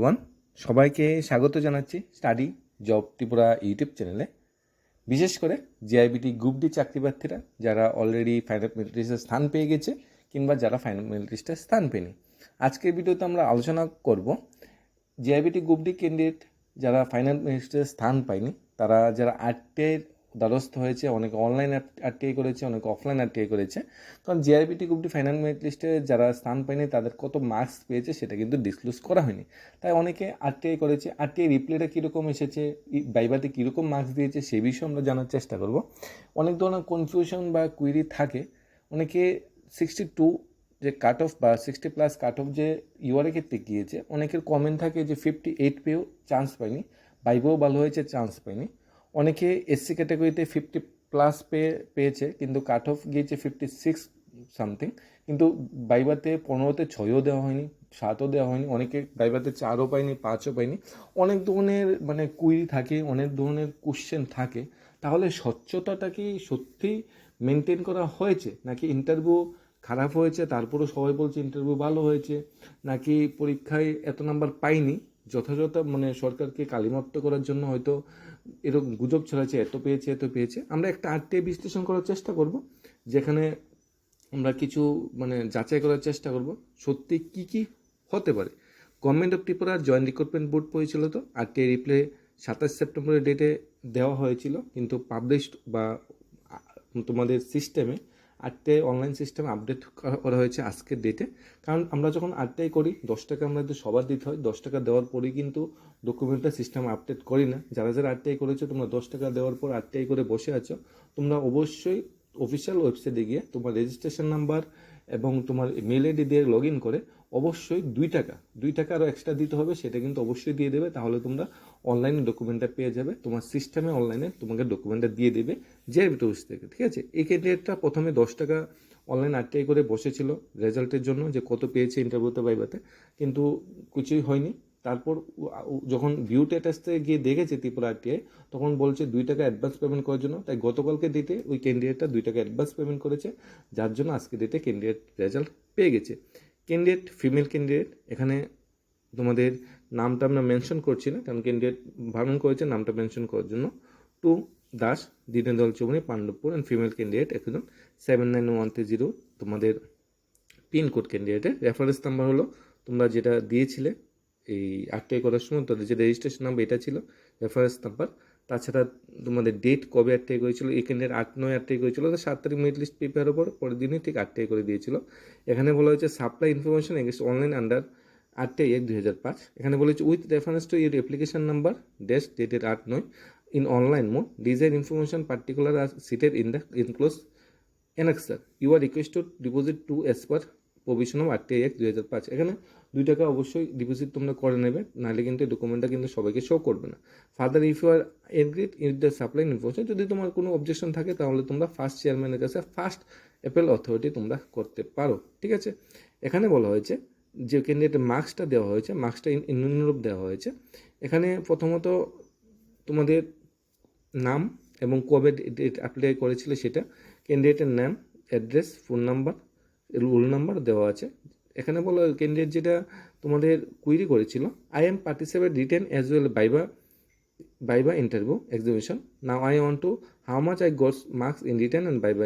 One সবাইকে স্বাগত জানাচ্ছি স্টাডি জব ত্রিপুরা ইউটিউব চ্যানেলে। বিশেষ করে জিআইবিটি গ্রুপ ডি চাকরি প্রার্থীরা যারা অলরেডি ফাইনাল মেরিট লিস্টে স্থান পেয়ে গেছে কিংবা যারা ফাইনাল মেরিট লিস্টে স্থান পেয়নি। আজকের ভিডিওতে আমরা আলোচনা করব জিআইবিটি গ্রুপ ডি ক্যান্ডিডেট যারা ফাইনাল লিস্টে স্থান পায়নি, তারা যারা আরটিআইয়ের দ্বারস্থ হয়েছে, অনেকে অনলাইন আরটিআই করেছে, অনেকে অফলাইন আরটিআই করেছে। কারণ জিআরবিটি গ্রুপটি ফাইনাল মেরিট লিস্টে যারা স্থান পায়নি, তাদের কত মার্কস পেয়েছে সেটা কিন্তু ডিসক্লোজ করা হয়নি। তাই অনেকে আরটিআই করেছে আরটিআই রিপ্লেটা কীরকম এসেছে বাইবাতে কীরকম মার্কস দিয়েছে সেই বিষয়ে আমরা জানার চেষ্টা করব। অনেক ধরনের কনফিউশন বা কুইরি থাকে। অনেকে সিক্সটি টু যে কাট অফ বা সিক্সটি প্লাস কাট অফ যে ইউআরএ ক্ষেত্রে গিয়েছে, অনেকের কমেন্ট থাকে যে ফিফটি এইট পেয়েও চান্স পায়নি বাইবেও ভালো হয়েছে চান্স পায়নি। অনেকে এসসি ক্যাটাগরিতে ফিফটি প্লাস পেয়ে পেয়েছে, কিন্তু কাট অফ গিয়েছে ফিফটি সিক্স সামথিং কিন্তু বাইবাতে পনেরোতে ছয়ও দেওয়া হয়নি, সাতও দেওয়া হয়নি, অনেকে বাইবাতে চারও পায়নি, পাঁচও পায়নি। অনেক ধরনের মানে কুইরি থাকে, অনেক ধরনের কোশ্চেন থাকে, তাহলে স্বচ্ছতাটা কি সত্যি মেনটেন করা হয়েছে? নাকি ইন্টারভিউ খারাপ হয়েছে, তারপরেও সবাই বলছে ইন্টারভিউ ভালো হয়েছে, নাকি পরীক্ষায় এত নাম্বার পাইনি, যথাযথ মানে সরকারকে কালিমাপ্ত করার জন্য হয়তো এরকম গুজব ছড়াচ্ছে, এত পেয়েছে এত পেয়েছে। আমরা একটা আরটিআই বিশ্লেষণ করার চেষ্টা করব, যেখানে আমরা কিছু মানে যাচাই করার চেষ্টা করব, সত্যি কি কি হতে পারে। Government of Tripura joint recruitment board পরিচালিত, আরটিআই রিপ্লে সাতাশ সেপ্টেম্বরের ডেটে দেওয়া হয়েছিল, কিন্তু পাবলিশড বা তোমাদের সিস্টেমে আরটিআই অনলাইন সিস্টেম আপডেট করা হয়েছে আজকের ডেটে কারণ আমরা যখন আটটায় করি, দশ টাকা আমাদের সবার দিতে হয়। দশ টাকা দেওয়ার পরেই কিন্তু ডকুমেন্টটা সিস্টেম আপডেট করি না। যারা যারা আটটায় করেছ, তোমরা দশ টাকা দেওয়ার পর আটটায় করে বসে আছো। তোমরা অবশ্যই অফিসিয়াল ওয়েবসাইটে গিয়ে তোমার রেজিস্ট্রেশন নাম্বার এবং তোমার মেল আইডি দিয়ে লগ ইন করে অবশ্যই দুই টাকা দুই টাকা আরও এক্সট্রা দিতে হবে, সেটা কিন্তু অবশ্যই দিয়ে দেবে। তাহলে তোমরা অনলাইনে ডকুমেন্টটা পেয়ে যাবে, তোমার সিস্টেমে অনলাইনে তোমাকে ডকুমেন্টটা দিয়ে দেবে যে অফিস থেকে, ঠিক আছে? এই ক্যান্ডিডেটটা প্রথমে দশ টাকা অনলাইন আটটাই করে বসেছিল রেজাল্টের জন্য যে কত পেয়েছে ইন্টারভিউতে বাইবাতে কিন্তু কিছুই হয়নি। তারপর যখন ভিউ টেস্টে গিয়ে দেখেছে ত্রিপুরা আরটিআই তখন বলছে দুই টাকা অ্যাডভান্স পেমেন্ট করার জন্য। তাই গতকালকে ডেটে ওই ক্যান্ডিডেটটা দুই টাকা অ্যাডভান্স পেমেন্ট করেছে, যার জন্য আজকে ডেটে ক্যান্ডিডেট রেজাল্ট পেয়ে গেছে। ক্যান্ডিডেট ফিমেল ক্যান্ডিডেট এখানে তোমাদের নামটা আমরা মেনশন করছি না, কারণ ক্যান্ডিডেট বারণ করেছে, নামটা মেনশন করার জন্য। টু, দাস দীনেদল চৌমনি পাণ্ডবপুর অ্যান্ড ফিমেল ক্যান্ডিডেট একজন seven nine one three zero তোমাদের পিনকোড ক্যান্ডিডেটের রেফারেন্স নাম্বার হলো, তোমরা যেটা দিয়েছিলে এই আরটিআই করার সময় তাদের যে রেজিস্ট্রেশন নাম্বার এটা ছিল রেফারেন্স নাম্বার তাছাড়া তোমাদের ডেট কবে আরটিআই করেছিল ক্যান্ডিডেট আট নয় আরটিআই করেছিল, তো সাত তারিখ মেরিট লিস্ট প্রিপেয়ার হওয়ার পরের দিনই ঠিক আরটিআই করে দিয়েছিল। এখানে বলা হয়েছে supply information against online under আটটাই এক দুই হাজার পাঁচ। এখানে বলেছে with reference to your application number dash ডেটের আট নয় in online mode design information particular are cited in the enclose annexure you are request to deposit to as per provision of আটটি এক দুই হাজার পাঁচ। এখানে দুই টাকা অবশ্যই ডিপোজিট তোমরা করে নেবে, নাহলে কিন্তু এই ডকুমেন্টটা কিন্তু সবাইকে শো করবে না। Further if you are agreed in the supply information যদি তোমার কোনো অবজেকশন থাকে, তাহলে তোমরা ফার্স্ট চেয়ারম্যানের কাছে ফার্স্ট অ্যাপেল অথরিটি তোমরা করতে পারো, ঠিক আছে? এখানে বলা হয়েছে যে ক্যান্ডিডেটের মার্কসটা দেওয়া হয়েছে মার্কসটা নিম্নরূপ দেওয়া হয়েছে। এখানে প্রথমত তোমাদের নাম এবং কবে ডেট অ্যাপ্লাই করেছিলে সেটা ক্যান্ডিডেটের নাম address phone number roll number দেওয়া আছে। এখানে বলো ক্যান্ডিডেট যেটা তোমাদের কুইরি করেছিল I am participate written as well viva viva interview exhibition now I want to how much I gots marks in written and viva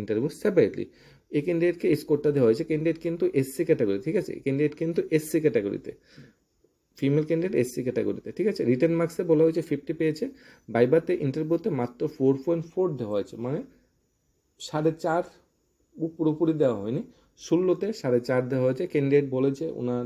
interview separately এই ক্যান্ডিডেটকে স্কোরটা দেওয়া হয়েছে ক্যান্ডিডেট কিন্তু এসসি ক্যাটাগরি ঠিক আছে? ক্যান্ডিডেট কিন্তু এসসি ক্যাটাগরিতে ফিমেল ক্যান্ডিডেট এসসি ক্যাটাগরিতে ঠিক আছে? রিটার্ন মার্কসে বলা হয়েছে ফিফটি পেয়েছে বাইবাতে ইন্টারভিউতে মাত্র ফোর পয়েন্ট ফোর দেওয়া হয়েছে মানে সাড়ে চার পুরোপুরি দেওয়া হয়নি। ষোলোতে সাড়ে চার দেওয়া হয়েছে। ক্যান্ডিডেট বলেছে ওনার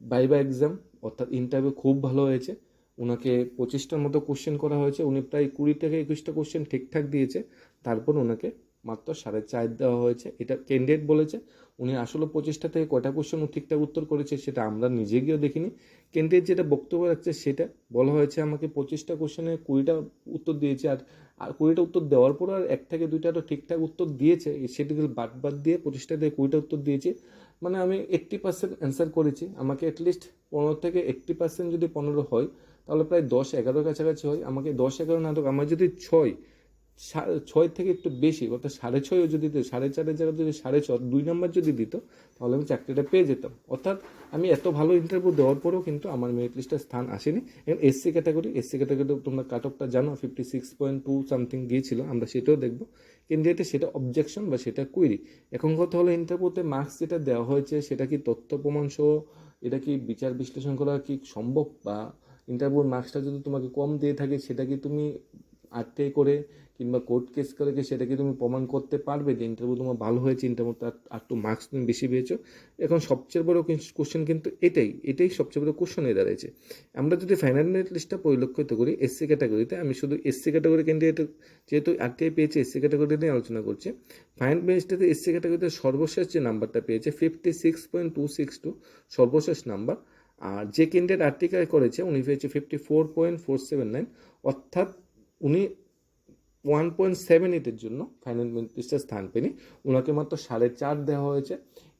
বাইবা এক্সাম অর্থাৎ ইন্টারভিউ খুব ভালো হয়েছে। ওনাকে পঁচিশটার মতো কোশ্চেন করা হয়েছে। উনি প্রায় কুড়ি থেকে একুশটা কোশ্চেন ঠিকঠাক দিয়েছে। তারপর ওনাকে মাত্র সাড়ে চার দেওয়া হয়েছে। এটা ক্যান্ডিডেট বলেছে, উনি আসলে পঁচিশটা থেকে কয়টা কোশ্চেন ঠিকঠাক উত্তর করেছে সেটা আমরা নিজে গিয়েও দেখিনি। ক্যান্ডিডেট যেটা বক্তব্য রাখছে সেটা বলা হয়েছে আমাকে পঁচিশটা কোশ্চেনে কুড়িটা উত্তর দিয়েছে আর আর কুড়িটা উত্তর দেওয়ার পর আর এক থেকে দুইটা তো ঠিকঠাক উত্তর দিয়েছে সেটিকে বাদ বাদ দিয়ে পঁচিশটা থেকে কুড়িটা উত্তর দিয়েছে মানে আমি এইট্টি পার্সেন্ট অ্যান্সার করেছি। আমাকে অ্যাটলিস্ট পনেরো থেকে এইট্টি পার্সেন্ট যদি পনেরো হয়, তাহলে প্রায় দশ এগারোর কাছাকাছি হয়। আমাকে দশ এগারো না হোক আমার যদি ছয় ছয় থেকে একটু বেশি, অর্থাৎ সাড়ে ছয়ও যদি দিত, সাড়ে চারের জায়গায় যদি সাড়ে ছ, দুই নাম্বার যদি দিত, তাহলে আমি চাকরিটা পেয়ে যেতাম। অর্থাৎ আমি এত ভালো ইন্টারভিউ দেওয়ার পরেও কিন্তু আমার মেরিট লিস্টে স্থান আসেনি। এবং এসসি ক্যাটাগরি এসসি ক্যাটাগরি তোমরা কাট অফটা জানো fifty six point two something গিয়েছিল, আমরা সেটাও দেখব। ক্যান্ডিডেটে সেটা অবজেকশন বা সেটা কুইরি এখন কথা হলো ইন্টারভিউতে মার্কস যেটা দেওয়া হয়েছে, সেটা কি তথ্য প্রমাণ সহ, এটা কি বিচার বিশ্লেষণ করা কি সম্ভব? বা ইন্টারভিউর মার্কসটা যদি তোমাকে কম দিয়ে থাকে, সেটা কি তুমি আটকে করে কিংবা কোর্ট কেস করে কি সেটাকে তুমি প্রমাণ করতে পারবে যে ইন্টারভিউ তোমার ভালো হয়েছে ইন্টারভিউতে আর একটু মার্কস তুমি বেশি পেয়েছ? এখন সবচেয়ে বড় কোশ্চেন কিন্তু এটাই এটাই সবচেয়ে বড় কোশ্চেন হয়ে দাঁড়িয়েছে আমরা যদি ফাইনাল মেরিট লিস্টটা পরিলক্ষিত করি এসসি ক্যাটাগরিতে আমি শুধু এসসি ক্যাটাগরি ক্যান্ডিডেট যেহেতু আরটিআই পেয়েছে এসসি ক্যাটাগরি নিয়ে আলোচনা করছি ফাইনাল মেরিট লিস্টে এসসি ক্যাটাগরিতে সর্বশেষ যে নাম্বারটা পেয়েছে fifty six point two six two সর্বশেষ নাম্বার আর যে ক্যান্ডিডেট আর্টিকায় করেছে, উনি পেয়েছে fifty four point four seven nine অর্থাৎ উনি ওয়ান পয়েন্ট সেভেন এইটের জন্য ফাইনাল লিস্টে স্থান পেনি ওনাকে মাত্র সাড়ে চার দেওয়া হয়েছে।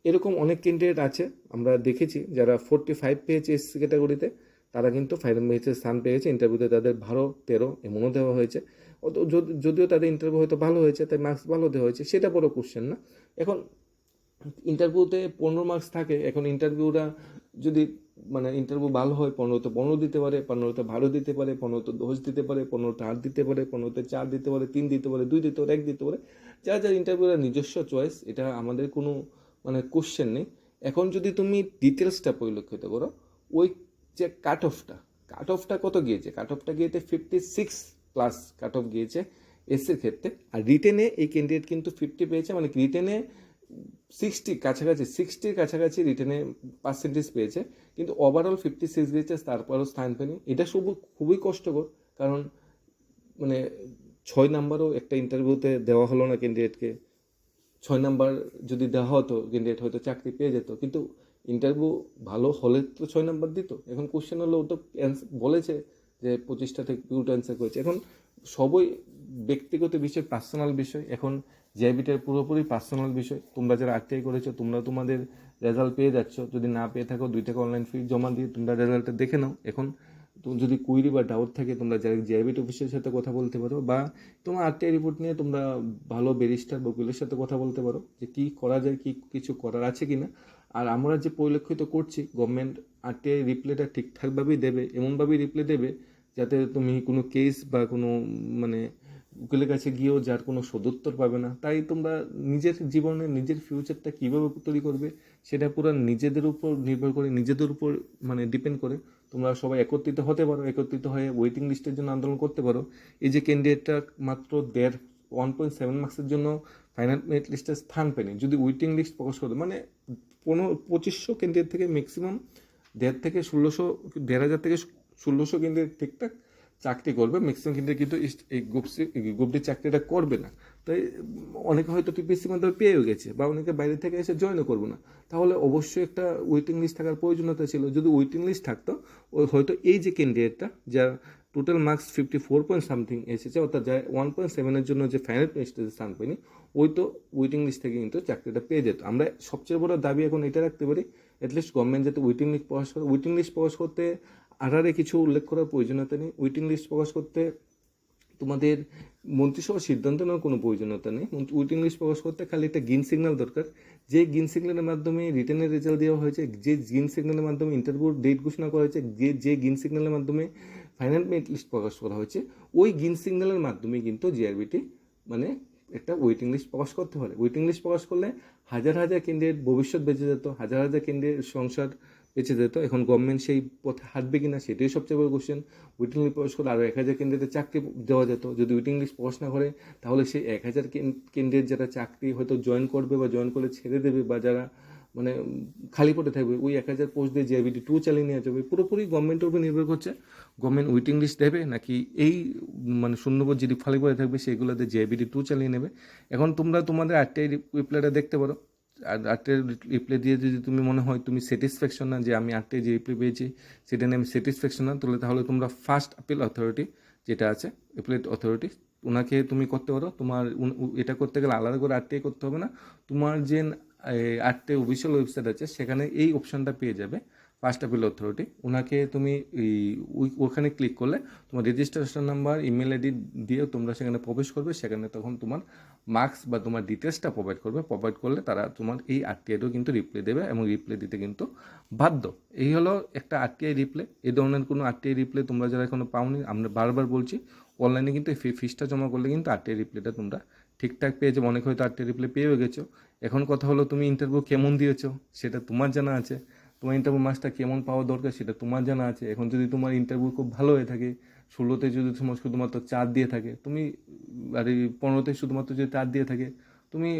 এরকম অনেক ক্যান্ডিডেট আছে, আমরা দেখেছি, যারা ফোরটি ফাইভ পেয়েছে এসসি ক্যাটাগরিতে তারা কিন্তু ফাইনাল মেরিটে স্থান পেয়েছে। ইন্টারভিউতে তাদের বারো, তেরো এমনও দেওয়া হয়েছে। যদিও তাদের ইন্টারভিউ হয়তো ভালো হয়েছে, তাই মার্কস ভালো দেওয়া হয়েছে, সেটা বড় কোশ্চেন না। এখন ইন্টারভিউতে পনেরো মার্কস থাকে, এখন ইন্টারভিউরা যদি মানে ইন্টারভিউ ভালো হয়, পনেরোতে পনেরো দিতে পারে, পনেরোতে ভালো দিতে পারে, পনেরোতে দশ দিতে পারে, পনেরোতে আট দিতে পারে, পনেরোতে চার দিতে পারে, তিন দিতে পারে, দুই দিতে পারে, এক দিতে পারে। যা যা ইন্টারভিউরা নিজস্ব চয়েস এটা আমাদের কোনো মানে কোশ্চেন নেই। এখন যদি তুমি ডিটেলসটা পরিলক্ষিত করো, ওই যে কাট অফটা কাট অফটা কত গিয়েছে? কাট অফটা গিয়েছে fifty six plus cut off গিয়েছে এসের ক্ষেত্রে। আর রিটেনে এই ক্যান্ডিডেট কিন্তু ফিফটি পেয়েছে মানে রিটেনে সিক্সটি কাছাকাছি সিক্সটির কাছাকাছি রিটেনে পার্সেন্টেজ পেয়েছে। কিন্তু ওভারঅল ফিফটি সিক্স দিয়েছে তারপরও স্থান পেনি এটা শুভ, খুবই কষ্টকর, কারণ মানে ছয় নাম্বারও একটা ইন্টারভিউতে দেওয়া হলো না ক্যান্ডিডেটকে ছয় নাম্বার যদি দেওয়া হতো ক্যান্ডিডেট হয়তো চাকরি পেয়ে যেত, কিন্তু ইন্টারভিউ ভালো হলে তো ছয় নাম্বার দিত। এখন কোশ্চেন হলো, ও তো বলেছে যে পঁচিশটা থেকে পিউট অ্যান্সার করেছে। এখন সবই ব্যক্তিগত বিষয় পার্সোনাল বিষয়। এখন জিআইবিটার পুরোপুরি পার্সোনাল বিষয়। তোমরা যারা আরটিআই করেছ, তোমরা তোমাদের রেজাল্ট পেয়ে যাচ্ছ। যদি না পেয়ে থাকো, দুই টাকা অনলাইন ফি জমা দিয়ে তোমরা রেজাল্টটা দেখে নাও। এখন যদি কুইরি বা ডাউট থাকে, তোমরা যারা জিআইবিটি অফিসের সাথে কথা বলতে পারো বা তোমার আরটিআই রিপোর্ট নিয়ে তোমরা ভালো ব্যারিস্টার বকিলের সাথে কথা বলতে পারো যে কি করা যায়, কি কিছু করার আছে কিনা। আর আমরা যে পরিলক্ষিত করছি গভর্নমেন্ট আরটিআই রিপ্লেটা ঠিকঠাকভাবেই দেবে, এমনভাবেই রিপ্লে দেবে যাতে তুমি কোনো কেস বা কোনো মানে উকিলের কাছে গিয়েও যার কোনো সদুত্তর পাবে না। তাই তোমরা নিজের জীবনে নিজের ফিউচারটা কীভাবে তৈরি করবে, সেটা পুরো নিজেদের উপর নির্ভর করে, নিজেদের উপর মানে ডিপেন্ড করে তোমরা সবাই একত্রিত হতে পারো, একত্রিত হয়ে ওয়েটিং লিস্টের জন্য আন্দোলন করতে পারো। এই যে ক্যান্ডিডেটটা মাত্র দেড় ওয়ান পয়েন্ট সেভেন মার্কসের জন্য ফাইনাল মেরিট লিস্টে স্থান পেনি যদি ওয়েটিং লিস্ট প্রকাশ করে মানে পনেরো, পঁচিশশো ক্যান্ডিডেট থেকে ম্যাক্সিমাম দেড় থেকে ষোলোশো, দেড় হাজার থেকে ষোলোশো ক্যান্ডিডেট ঠিকঠাক চাকরি করবে ম্যাক্সিমাম কিন্তু কিন্তু এই গ্রুপসি গ্রুপটির চাকরিটা করবে না। তাই অনেকে হয়তো টিপিএসসির মাধ্যমে পেয়েও গেছে, বা অনেকে বাইরে থেকে এসে জয়েনও করব না। তাহলে অবশ্যই একটা ওয়েটিং লিস্ট থাকার প্রয়োজনীয়তা ছিল। যদি ওয়েটিং লিস্ট থাকতো ওই হয়তো এই যে ক্যান্ডিডেটটা যা total marks fifty four point something এসেছে, অর্থাৎ যা ওয়ান পয়েন্ট সেভেনের জন্য যে ফাইনাল লিস্টে স্থান পায়নি, ওই তো ওয়েটিং লিস্ট থেকে কিন্তু চাকরিটা পেয়ে যেত। আমরা সবচেয়ে বড় দাবি এখন এটা রাখতে পারি অ্যাটলিস্ট গভর্নমেন্ট যাতে ওয়েটিং লিস্ট প্রকাশ করে ওয়েটিং লিস্ট প্রকাশ করতে আধারে কিছু উল্লেখ করার প্রয়োজনীয়তা নেই। ওয়েটিং লিস্ট প্রকাশ করতে তোমাদের মন্ত্রিসভার সিদ্ধান্ত নেওয়ার কোনো প্রয়োজনীয়তা নেই। ওয়েটিং লিস্ট প্রকাশ করতে খালি একটা গ্রিন সিগন্যাল দরকার। যে গ্রিন সিগন্যালের মাধ্যমে রিটার্নের রেজাল্ট দেওয়া হয়েছে, যে গ্রিন সিগন্যালের মাধ্যমে ইন্টারভিউর ডেট ঘোষণা করা হয়েছে, যে যে গ্রিন সিগন্যালের মাধ্যমে ফাইনাল মেরিট লিস্ট প্রকাশ করা হয়েছে, ওই গ্রিন সিগন্যালের মাধ্যমে কিন্তু জিআরবিটি মানে একটা ওয়েটিং লিস্ট প্রকাশ করতে পারে। ওয়েটিং লিস্ট প্রকাশ করলে হাজার হাজার কেন্দ্রের ভবিষ্যৎ বেঁচে যেত, হাজার হাজার কেন্দ্রের সংসার বেঁচে যেত। এখন গভর্নমেন্ট সেই পথে হাঁটবে কি না সেটাই সবচেয়ে বড় কোশ্চেন ওয়েটিং লিস্ট প্রকাশ করলে আরও এক হাজার ক্যান্ডিডেটের চাকরি দেওয়া যেত। যদি ওয়েটিং লিস্ট প্রকাশ না করে, তাহলে সেই এক হাজার ক্যান্ডিডেট যারা চাকরি হয়তো জয়েন করবে বা জয়েন করলে ছেড়ে দেবে বা যারা মানে খালি পড়ে থাকবে, ওই এক হাজার পোস্ট দিয়ে জিআইবিটি টু চালিয়ে নেওয়া যাবে। পুরোপুরি গভর্নমেন্টের উপর নির্ভর করছে। গভর্নমেন্ট ওয়েটিং লিস্ট দেবে নাকি এই মানে শূন্যপদ যেটি খালি পড়ে থাকবে, সেগুলোতে জিআইবিটি টু চালিয়ে নেবে। এখন তোমরা তোমাদের আটটাই রিপ্লাইটা দেখতে পারো। আর রিপ্লে দিয়ে যদি তুমি মনে হয় তুমি স্যাটিসফ্যাকশন না যে আমি আটটে যে রিপ্লে পেয়েছি, সেটা নিয়ে আমি স্যাটিসফ্যাকশন না, তাহলে তাহলে তোমরা ফার্স্ট আপিল অথরিটি যেটা আছে অ্যাপিলেট অথরিটি ওনাকে তুমি করতে পারো। তোমার এটা করতে গেলে আলাদা করে আটটাই করতে হবে না। তোমার যে আটটে অফিসিয়াল ওয়েবসাইট আছে, সেখানে এই অপশানটা পেয়ে যাবে। ফার্স্ট অ্যাপিল অথরিটি ওনাকে তুমি ওখানে ক্লিক করলে তোমার রেজিস্ট্রেশন নাম্বার ইমেল আইডি দিয়ে তোমরা সেখানে প্রবেশ করবে, সেখানে তখন তোমার মার্কস বা তোমার ডিটেলসটা প্রোভাইড করবে প্রোভাইড করলে তারা তোমার এই আরটিআইটাও কিন্তু রিপ্লাই দেবে এবং রিপ্লাই দিতে কিন্তু বাধ্য। এই হলো একটা আরটিআই রিপ্লে এই ধরনের কোনো আরটিআই রিপ্লে তোমরা যারা এখনও পাওনি, আমরা বারবার বলছি অনলাইনে কিন্তু এই ফিসটা জমা করলে কিন্তু আরটিআই রিপ্লেটা তোমরা ঠিকঠাক পেয়ে যাবে অনেক হয়তো আরটিআই রিপ্লে পেয়েও গেছো। এখন কথা হলো তুমি ইন্টারভিউ কেমন দিয়েছ, সেটা তোমার জানা আছে। তোমার ইন্টারভিউ মার্কসটা কেমন পাওয়া দরকার সেটা তোমার জানা আছে। এখন যদি তোমার ইন্টারভিউ খুব ভালো হয়ে থাকে, ষোলোতে যদি তোমার শুধুমাত্র চার দিয়ে থাকে, তুমি, আর পনেরোতে শুধুমাত্র যদি চার দিয়ে থাকে, তুমি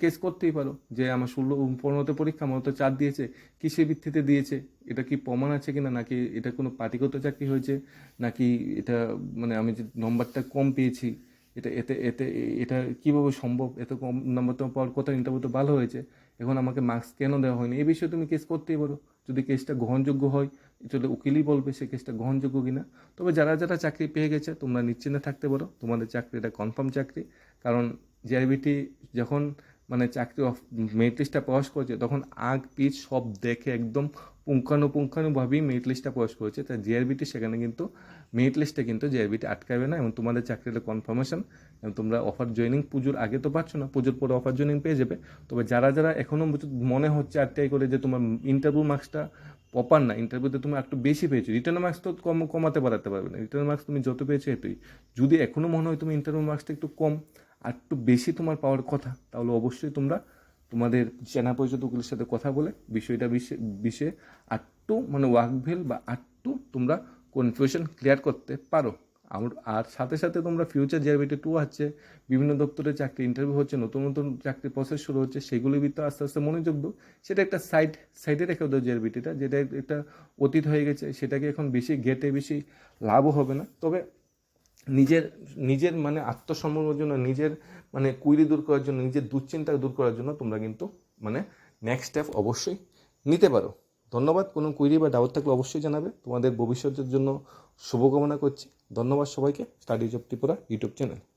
কেস করতেই পারো যে আমার ষোলো, পনেরোতে পরীক্ষা আমার তো চার দিয়েছে, কিসের ভিত্তিতে দিয়েছে, এটা কি প্রমাণ আছে কিনা, নাকি এটা কোনো পার্টিগত চাকরি হয়েছে, নাকি এটা মানে আমি যে নম্বরটা কম পেয়েছি, এটা, এতে এতে, এটা কীভাবে সম্ভব, এত কম নম্বর তো পাওয়ার কথা ইন্টারভিউ তো ভালো হয়েছে এখন আমাকে মার্কস কেন দেওয়া হয়নি? এই বিষয়ে তুমি কেস করতেই পারো। যদি কেসটা গ্রহণযোগ্য হয়, চলে উকিলই বলবে সে কেসটা গ্রহণযোগ্য কিনা। তবে যারা যারা চাকরি পেয়ে গেছে, তোমরা নিশ্চিন্তে থাকতে পারো। তোমাদের চাকরিটা কনফার্ম চাকরি। কারণ জেআইবিটি যখন মানে চাকরি লিস্টটা প্রকাশ করছে, তখন আগ পিচ সব দেখে একদম পুঙ্খানুপুঙ্খানুভাবেই মেরিট লিস্টটা প্রকাশ করেছে। তাই জিআরবিটি সেখানে কিন্তু মেরিট লিস্টে কিন্তু জিআরবিটি আটকাবে না এবং তোমাদের চাকরিটা কনফার্মেশন এবং তোমরা অফার জয়েনিং পুজোর আগে তো পাচ্ছ না, পুজোর পরে অফার জয়েনিং পেয়ে যাবে। তবে যারা যারা এখনও মনে হচ্ছে আটটাই করে যে তোমার ইন্টারভিউ মার্কসটা প্রপার না ইন্টারভিউতে তুমি একটু বেশি পেয়েছ রিটার্ন মার্কস তো কম কমাতে পারাতে পারবে না। রিটার্ন মার্কস তুমি যত পেয়েছ এতই। যদি এখনও মনে হয় তুমি ইন্টারভিউ মার্কসটা একটু কম, আর একটু বেশি তোমার পাওয়ার কথা, তাহলে অবশ্যই তোমরা তোমাদের চেনা পরিচিত উকিলের সাথে কথা বলে বিষয়টা বিষয়ে বিষয়ে আটটু মানে ওয়াকভেল বা আটটু তোমরা কনফিউশন ক্লিয়ার করতে পারো। আর- সাথে সাথে তোমরা ফিউচার জিআরবিটি টু আছে, বিভিন্ন দপ্তরে চাকরি ইন্টারভিউ হচ্ছে, নতুন নতুন চাকরি প্রসেস শুরু হচ্ছে সেগুলি ভিতরে আস্তে আস্তে মনোযোগ দাও। সেটা একটা সাইড সাইডে রেখে দাও জিআরবিটিটা যেটা একটা অতীত হয়ে গেছে, সেটাকে এখন বেশি গেটে বেশি লাভও হবে না। তবে নিজের নিজের মানে আত্মসম্মানের জন্য, নিজের মানে কুইরি দূর করার জন্য, নিজের দুশ্চিন্তা দূর করার জন্য তোমরা কিন্তু মানে নেক্সট স্টেপ অবশ্যই নিতে পারো। ধন্যবাদ। কোনো কুইরি বা ডাউট থাকলে অবশ্যই জানাবে। তোমাদের ভবিষ্যতের জন্য শুভকামনা করছি। ধন্যবাদ সবাইকে। Study of Tripura YouTube channel